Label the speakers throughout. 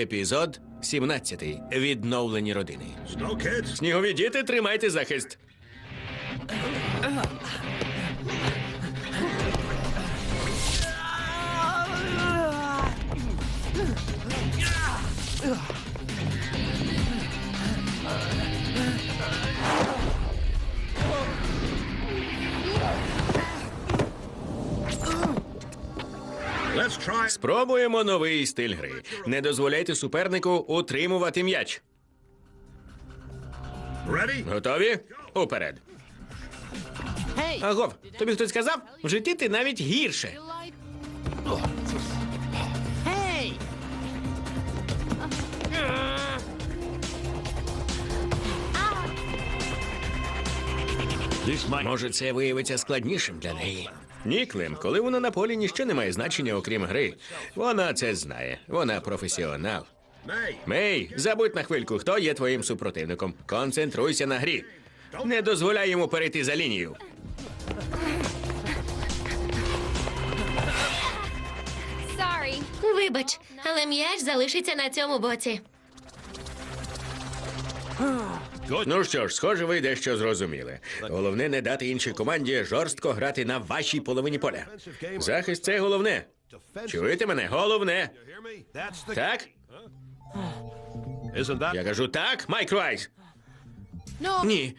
Speaker 1: Епізод 17. Відновлені родини. Снігові діти, тримайте захист.
Speaker 2: Let's
Speaker 1: Спробуємо новий стиль гри. Не дозволяйте супернику утримувати м'яч. Готові? Уперед. Агов, тобі хтось сказав? В житті ти навіть гірше. Може, це виявиться складнішим для неї. Ні, Клим, коли вона на полі ніщо не має значення, окрім гри. Вона це знає. Вона професіонал. Мей, забудь на хвильку, хто є твоїм супротивником. Концентруйся на грі. Не дозволяй йому перейти за лінію.
Speaker 3: Вибач, але м'яч залишиться на цьому боці.
Speaker 1: Ну що ж, схоже, ви дещо зрозуміли. Головне не дати іншій команді жорстко грати на вашій половині поля. Захист це головне. Чуєте мене? Головне. Так? Я кажу так, Майк Райс. Ні.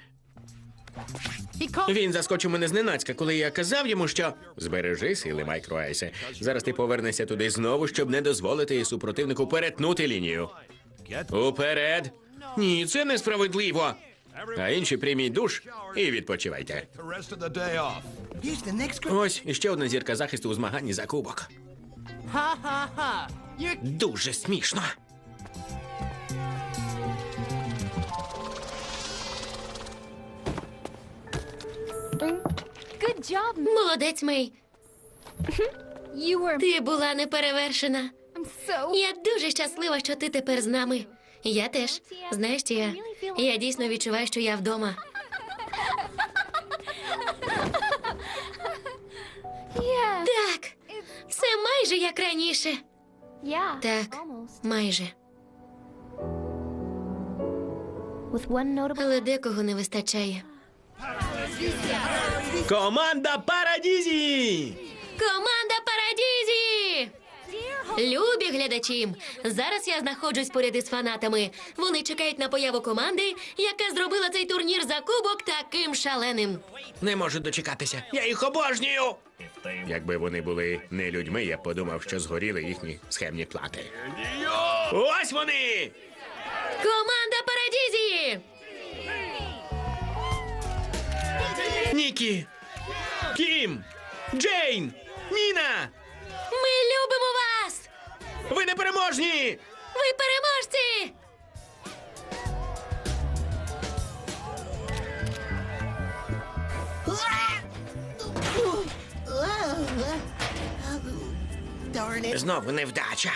Speaker 1: Він заскочив мене зненацька, коли я казав йому, що збережи сили, Майк Райсе. Зараз ти повернешся туди знову, щоб не дозволити супротивнику перетнути лінію. Уперед. Ні, це несправедливо. А інші прийміть душ і відпочивайте. Ось іще одна зірка захисту у змаганні за кубок. Дуже смішно.
Speaker 3: Молодець, Мей. Ти була неперевершена. Я дуже щаслива, що ти тепер з нами. Я теж. Знаєш, Тія, я дійсно відчуваю, що я вдома. Так, це майже як раніше. Так, майже. Але декого не вистачає.
Speaker 1: Команда Парадізі!
Speaker 3: Команда! Любі глядачі! Зараз я знаходжусь поряд із фанатами. Вони чекають на появу команди, яка зробила цей турнір за кубок таким шаленим.
Speaker 1: Не можу дочекатися. Я їх обожнюю. Якби вони були не людьми, я б подумав, що згоріли їхні схемні плати. Ось вони!
Speaker 3: Команда Парадізі!
Speaker 1: Нікі! Кім! Джейн! Ніна!
Speaker 3: Ми любимо вас!
Speaker 1: Ви непереможні!
Speaker 3: Ви переможці!
Speaker 1: Знову невдача.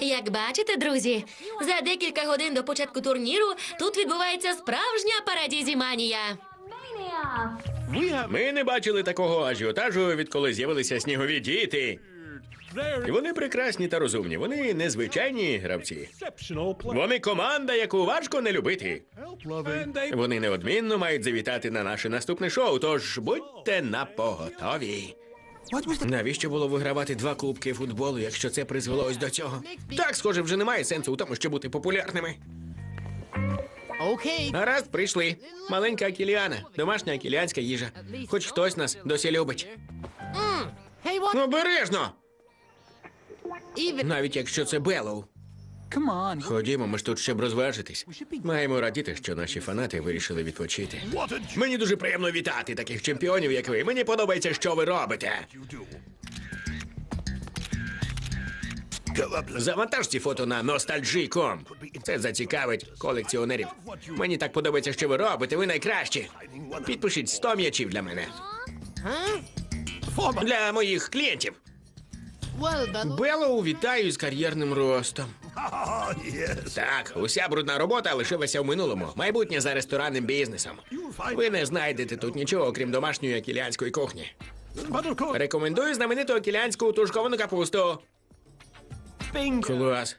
Speaker 3: Як бачите, друзі, за декілька годин до початку турніру тут відбувається справжня парадізіманія.
Speaker 1: Ми не бачили такого ажіотажу, відколи з'явилися снігові діти. І вони прекрасні та розумні. Вони незвичайні гравці. Вони команда, яку важко не любити. Вони неодмінно мають завітати на наше наступне шоу. Тож будьте на поготові. Навіщо було вигравати два кубки футболу, якщо це призвело ось до цього? Так, схоже, вже немає сенсу у тому, щоб бути популярними.
Speaker 4: Okay.
Speaker 1: Гаразд, прийшли. Маленька акіліана, домашня акіліанська їжа. Хоч хтось нас досі любить.
Speaker 4: Hey.
Speaker 1: Обережно! Навіть якщо це Беллоу. Ходімо, ми ж тут щоб розважитись. Маємо радіти, що наші фанати вирішили відпочити. Мені дуже приємно вітати таких чемпіонів, як ви. Мені подобається, що ви робите. Завантаж ці фото на Nostalgie.com. Це зацікавить колекціонерів. Мені так подобається, що ви робите. Ви найкращі. Підпишіть 100 м'ячів для мене. Для моїх клієнтів. Беллоу, вітаю з кар'єрним ростом. Так, уся брудна робота лишилася в минулому. Майбутнє за ресторанним бізнесом. Ви не знайдете тут нічого, окрім домашньої акіліанської кухні. Рекомендую знамениту окілянську тушковану капусту. Клас.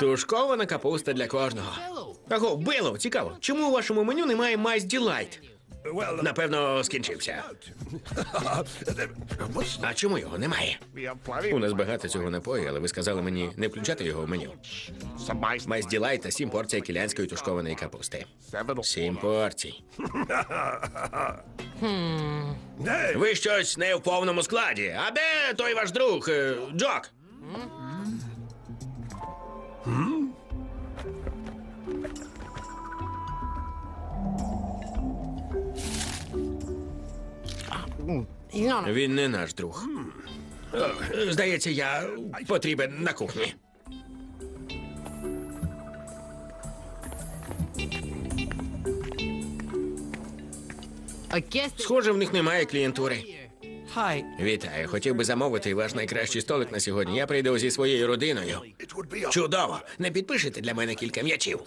Speaker 1: Тушкована капуста для кожного. Аго, Бело, цікаво, чому у вашому меню немає майс ділайт? Напевно, скінчився. А чому його немає? У нас багато цього напою, але ви сказали мені не включати його в меню. Майс ділайт та сім порцій кілянської тушкованої капусти. Сім порцій. Ви щось не в повному складі. А де той ваш друг, е, Джок? Він не наш друг. Здається, я потрібен на кухні. Схоже, в них немає клієнтури. Вітаю, хотів би замовити ваш найкращий столик на сьогодні. Я прийду зі своєю родиною. Чудово! Не підпишете для мене кілька м'ячів.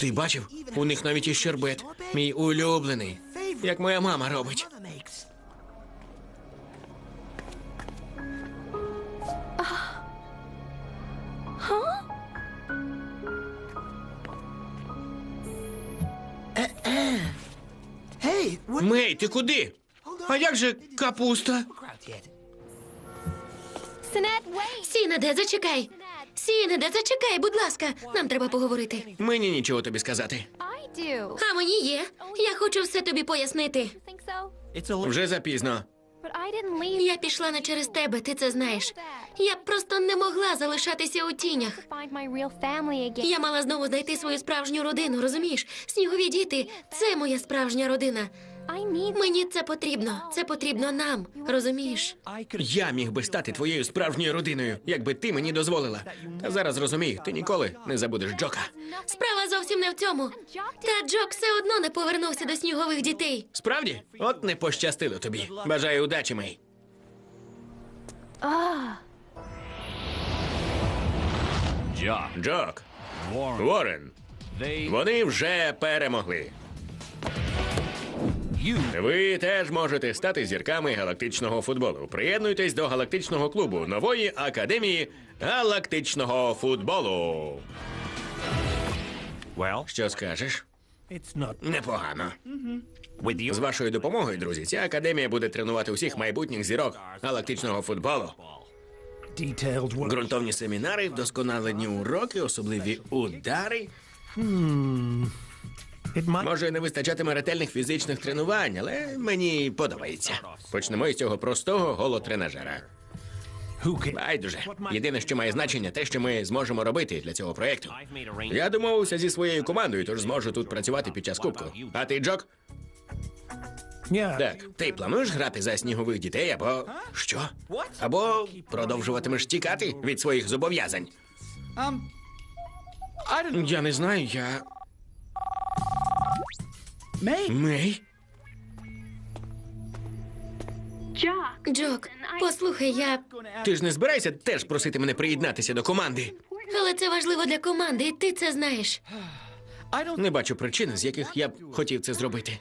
Speaker 1: Ти бачив? У них навіть є щербет. Мій улюблений. Як моя мама робить. Мей, ти куди? А як же капуста?
Speaker 3: Сінеде, зачекай. Сінеде, зачекай, будь ласка. Нам треба поговорити.
Speaker 1: Мені нічого тобі сказати.
Speaker 3: А мені є. Я хочу все тобі пояснити.
Speaker 1: Вже запізно.
Speaker 3: Я пішла не через тебе, ти це знаєш. Я просто не могла залишатися у тінях. Я мала знову знайти свою справжню родину, розумієш? Снігові діти це моя справжня родина. Мені це потрібно. Це потрібно нам, розумієш?
Speaker 1: Я міг би стати твоєю справжньою родиною, якби ти мені дозволила. Та зараз розумію, ти ніколи не забудеш Джока.
Speaker 3: Справа зовсім не в цьому. Та Джок все одно не повернувся до снігових дітей.
Speaker 1: Справді? От не пощастило тобі. Бажаю удачі, Мей. Джок. Ворен. Вони вже перемогли. Ви теж можете стати зірками галактичного футболу. Приєднуйтесь до галактичного клубу нової академії галактичного футболу.
Speaker 2: well.
Speaker 1: Що скажеш?
Speaker 2: It's not
Speaker 1: Непогано.
Speaker 2: with you.
Speaker 1: З вашою допомогою, друзі, ця академія буде тренувати усіх майбутніх зірок галактичного футболу.
Speaker 2: Detailed work.
Speaker 1: Ґрунтовні семінари, вдосконалені уроки, особливі удари. Може, не вистачатиме ретельних фізичних тренувань, але мені подобається. Почнемо із цього простого голотренажера. Байдуже. Єдине, що має значення, те, що ми зможемо робити для цього проєкту. Я домовився зі своєю командою, тож зможу тут працювати під час кубку. А ти, Джок? Так, ти плануєш грати за снігових дітей або що? Або продовжуватимеш тікати від своїх зобов'язань?
Speaker 4: Um,
Speaker 1: Я не знаю, я.
Speaker 4: May.
Speaker 1: Мей?
Speaker 3: Джок, послухай, я.
Speaker 1: Ти ж не збираєшся теж просити мене приєднатися до команди?
Speaker 3: Але це важливо для команди, і ти це знаєш.
Speaker 1: Не бачу причин, з яких я б хотів це зробити.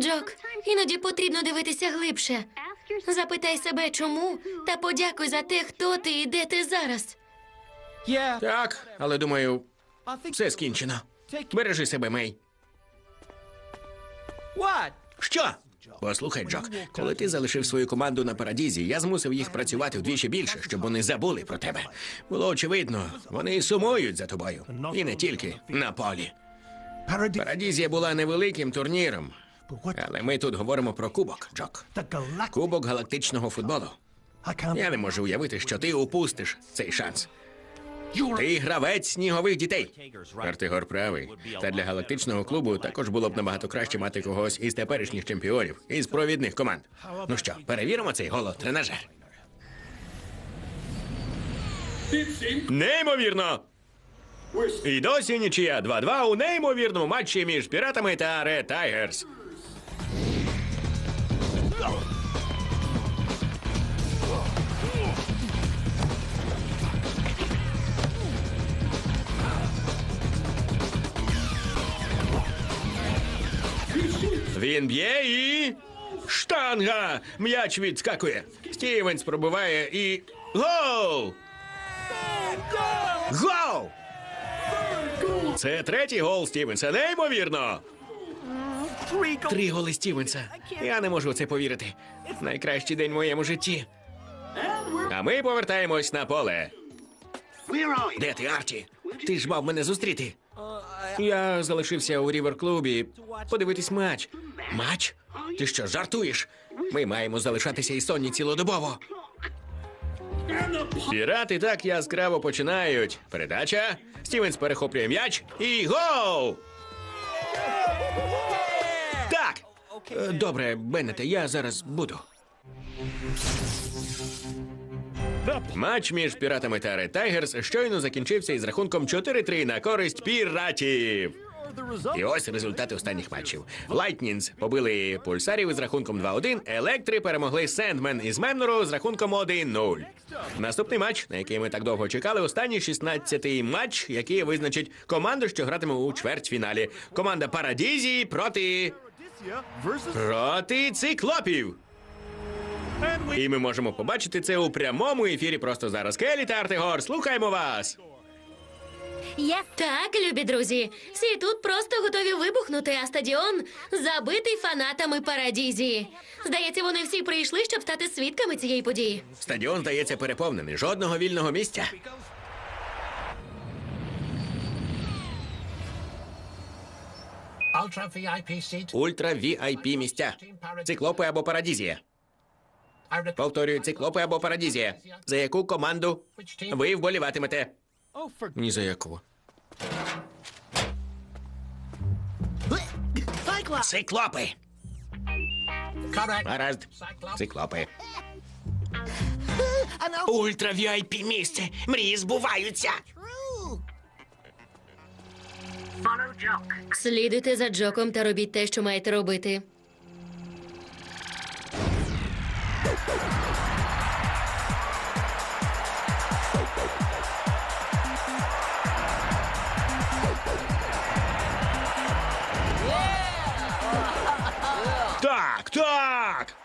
Speaker 3: Джок, іноді потрібно дивитися глибше. Запитай себе, чому, та подякуй за те, хто ти і де ти зараз.
Speaker 1: Так, але думаю, все скінчено. Бережи себе, Мей. Що? Послухай, Джок, коли ти залишив свою команду на парадізі, я змусив їх працювати вдвічі більше, щоб вони забули про тебе. Було очевидно, вони сумують за тобою. І не тільки на полі. Парадізія була невеликим турніром, але ми тут говоримо про кубок, Джок. Кубок галактичного футболу. Я не можу уявити, що ти упустиш цей шанс. Ти гравець снігових дітей. Артигор правий. Та для галактичного клубу також було б набагато краще мати когось із теперішніх чемпіонів, із провідних команд. Ну що, перевіримо цей голотренажер. Неймовірно! І досі нічия 2-2 у неймовірному матчі між піратами та Red Tigers. Він б'є і. Штанга! М'яч відскакує. Стівенс пробиває і. Гол! Гол! Це третій гол Стівенса. Неймовірно! Три голи Стівенса. Я не можу в це повірити. Найкращий день в моєму житті. А ми повертаємось на поле. Де ти, Арчі? Ти ж мав мене зустріти. Я залишився у рівер-клубі подивитись матч. Матч? Ти що, жартуєш? Ми маємо залишатися і сонні цілодобово. Пірати так яскраво починають. Передача. Стівенс перехоплює м'яч і гол! Так. Е, Добре, Беннете, я зараз буду. Матч між піратами та Ред Тайгерс щойно закінчився із рахунком 4-3 на користь піратів. І ось результати останніх матчів. Лайтнінс побили пульсарів із рахунком 2-1, Електри перемогли Сендмен із Мемнору з рахунком 1-0. Наступний матч, на який ми так довго чекали, останній 16-й матч, який визначить команду, що гратиме у чвертьфіналі. Команда Парадізі проти. проти циклопів. І ми можемо побачити це у прямому ефірі просто зараз. Келі та Артегор, слухаємо вас.
Speaker 5: Yes.
Speaker 3: Так, любі друзі, всі тут просто готові вибухнути, а стадіон забитий фанатами Парадізі. Здається, вони всі прийшли, щоб стати свідками цієї події.
Speaker 1: Стадіон здається переповнений. Жодного вільного місця. Ультра VIP місця. Циклопи або Парадізія. Повторюю, циклопи або Парадізія. За яку команду ви вболіватимете? Ні за яку. Циклопи. Гаразд. Циклопи. Ультра VIP місце. Мрії збуваються.
Speaker 3: Слідуйте за Джоком та робіть те, що маєте робити.
Speaker 1: Так, так.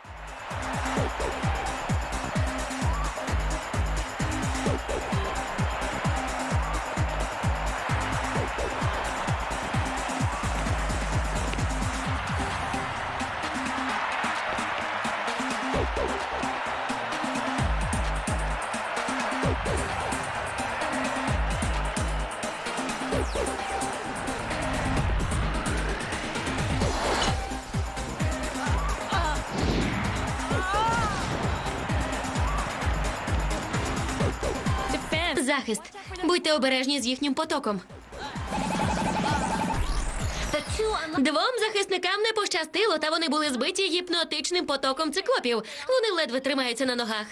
Speaker 3: Будьте обережні з їхнім потоком. Двом захисникам не пощастило, та вони були збиті гіпнотичним потоком циклопів. Вони ледве тримаються на ногах.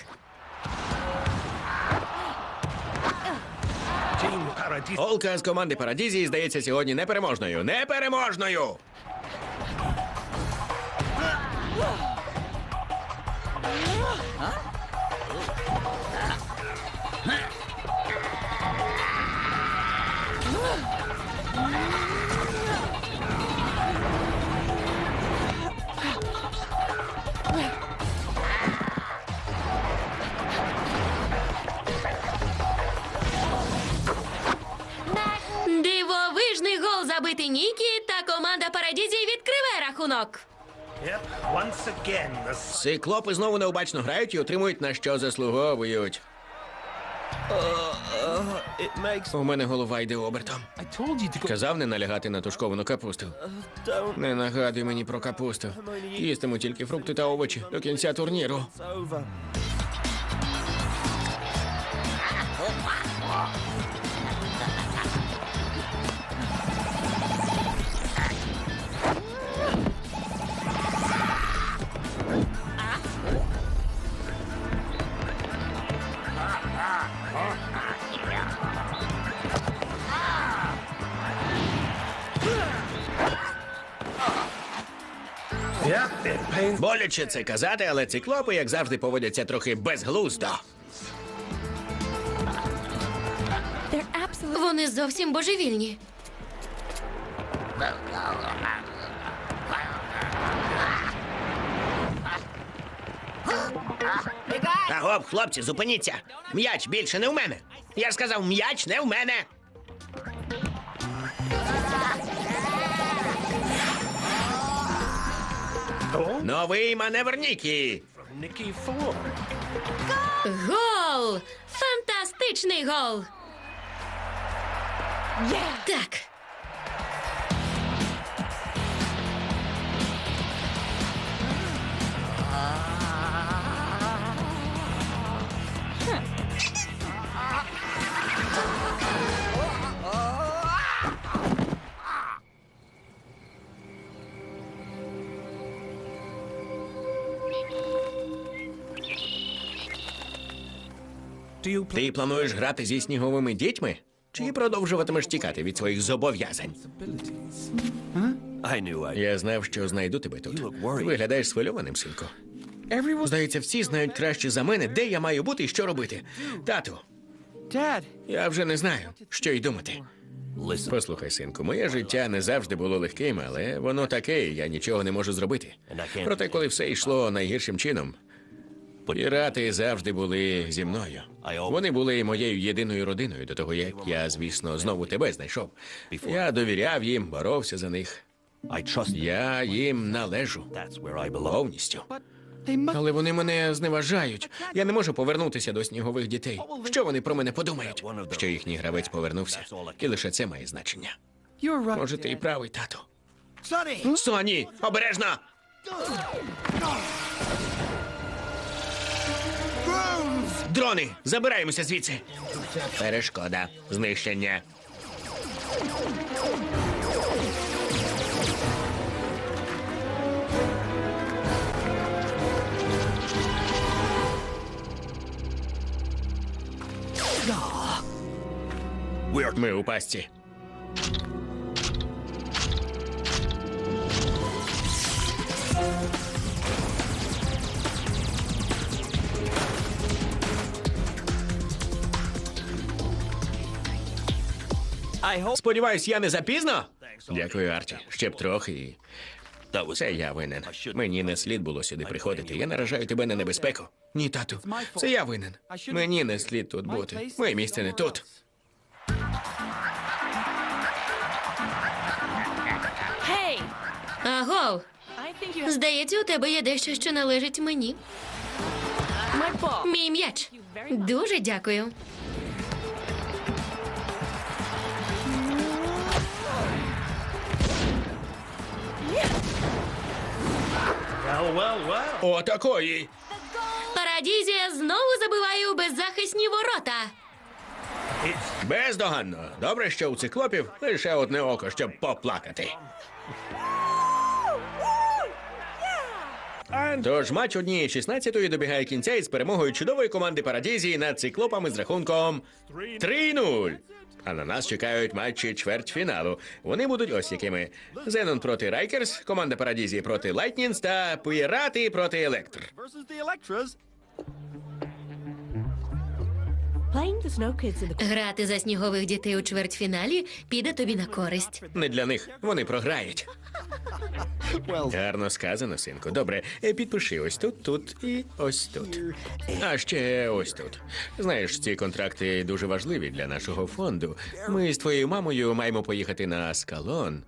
Speaker 1: Олка з команди Парадізії здається сьогодні непереможною. Непереможною.
Speaker 3: Дивовижний гол забитий Нікі, та команда Парадізі відкриває рахунок.
Speaker 1: Циклопи знову необачно грають і отримують на що заслуговують. У мене голова йде обертом. Казав не налягати на тушковану капусту. Не нагадуй мені про капусту. Їстиму тільки фрукти та овочі до кінця турніру. Боляче це казати, але циклопи, як завжди, поводяться трохи безглуздо.
Speaker 3: Вони зовсім божевільні.
Speaker 1: Агоп, хлопці, зупиніться. М'яч більше не в мене. Я ж сказав, м'яч не в мене. Новий маневр Нікі.
Speaker 3: Гол! Фантастичний гол! Так.
Speaker 1: Ти плануєш грати зі сніговими дітьми? Чи продовжуватимеш тікати від своїх зобов'язань? Я знав, що знайду тебе тут. Виглядаєш схвильованим, синку. Здається, всі знають краще за мене, де я маю бути і що робити. Тату, я вже не знаю, що й думати. Послухай, синку, моє життя не завжди було легким, але воно таке, і я нічого не можу зробити. Проте, коли все йшло найгіршим чином, пірати завжди були зі мною. Вони були моєю єдиною родиною до того, як я, звісно, знову тебе знайшов. Я довіряв їм, боровся за них. Я їм належу повністю. Але вони мене зневажають. Я не можу повернутися до снігових дітей. Що вони про мене подумають? Що їхній гравець повернувся. І лише це має значення. Може, ти і правий.
Speaker 4: Sonny.
Speaker 1: Соні, обережно! Дрони, забираємося звідси. Перешкода, знищення. Ми у пастці. Сподіваюсь, я не запізно? Дякую, Арчі. Ще б трохи. і. Це я винен. Мені не слід було сюди приходити. Я наражаю тебе на небезпеку. Ні, тату. Це я винен. Мені не слід тут бути. Моє місце не тут.
Speaker 5: You have
Speaker 3: Здається, у тебе є дещо, що належить мені. Мій м'яч. Дуже дякую.
Speaker 1: Отакої.
Speaker 3: Парадізія знову забиває у беззахисні ворота.
Speaker 1: Бездоганно. Добре, що у циклопів лише одне око, щоб поплакати. Тож матч однієї 16-ї добігає кінця із перемогою чудової команди Парадізії над циклопами з рахунком 3-0. А на нас чекають матчі чвертьфіналу. Вони будуть ось якими: Зенон проти Райкерс, команда Парадізі проти Лайтнінс та Пірати проти Електр.
Speaker 3: Грати за снігових дітей у чвертьфіналі піде тобі на користь.
Speaker 1: Не для них, вони програють. Гарно сказано, синку. Добре, е, підпиши ось тут, тут і ось тут. А ще ось тут. Знаєш, ці контракти дуже важливі для нашого фонду. Ми з твоєю мамою маємо поїхати на скалон.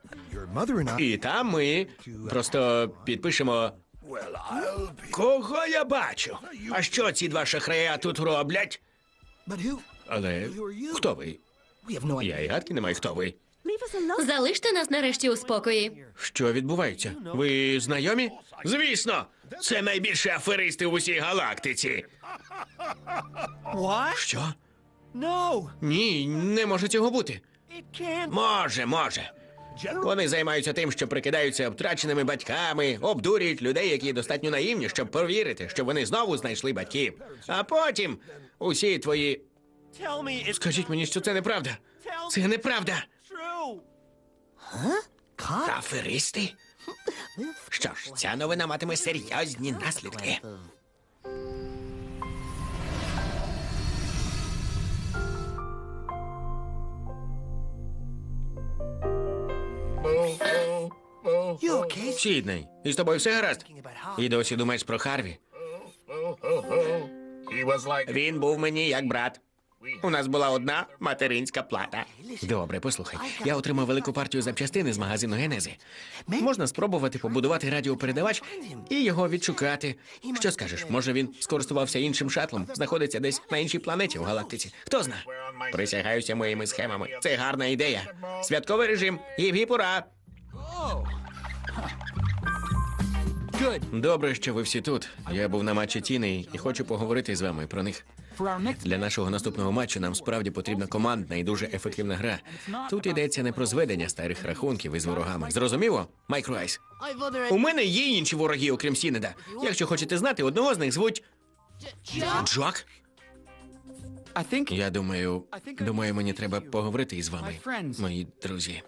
Speaker 1: І там ми просто підпишемо. Кого я бачу? А що ці два шахрая тут роблять? Але хто ви? Я і гадки не маю, хто ви.
Speaker 5: Leave us alone.
Speaker 3: Залиште нас нарешті у спокої.
Speaker 1: Що відбувається? Ви знайомі? Звісно, це найбільші аферисти в усій галактиці. Що? Ні, не може цього бути. Може, може. Вони займаються тим, що прикидаються втраченими батьками, обдурюють людей, які достатньо наївні, щоб повірити, що вони знову знайшли батьків. А потім усі твої. Скажіть мені, що це неправда. Це неправда. Аферисти? Що ж, ця новина матиме серйозні наслідки. Сідней, із тобою все гаразд? І досі думаєш про Харві? Він був мені як брат. У нас була одна материнська плата. Добре, послухай. Я отримав велику партію запчастин з магазину Генези. Можна спробувати побудувати радіопередавач і його відшукати. Що скажеш? Може він скористувався іншим шатлом, знаходиться десь на іншій планеті в галактиці. Хто зна? Присягаюся моїми схемами. Це гарна ідея. Святковий режим. Гіп-гіп, ура! Добре, що ви всі тут. Я був на матчі Тіни і хочу поговорити з вами про них. Для нашого наступного матчу нам справді потрібна командна і дуже ефективна гра. Тут йдеться не про зведення старих рахунків із ворогами. Зрозуміло, Майкро Айс? У мене є інші вороги, окрім Сінеда. Якщо хочете знати, одного з них звуть Джок. Я думаю, думаю, мені треба поговорити із вами, мої друзі.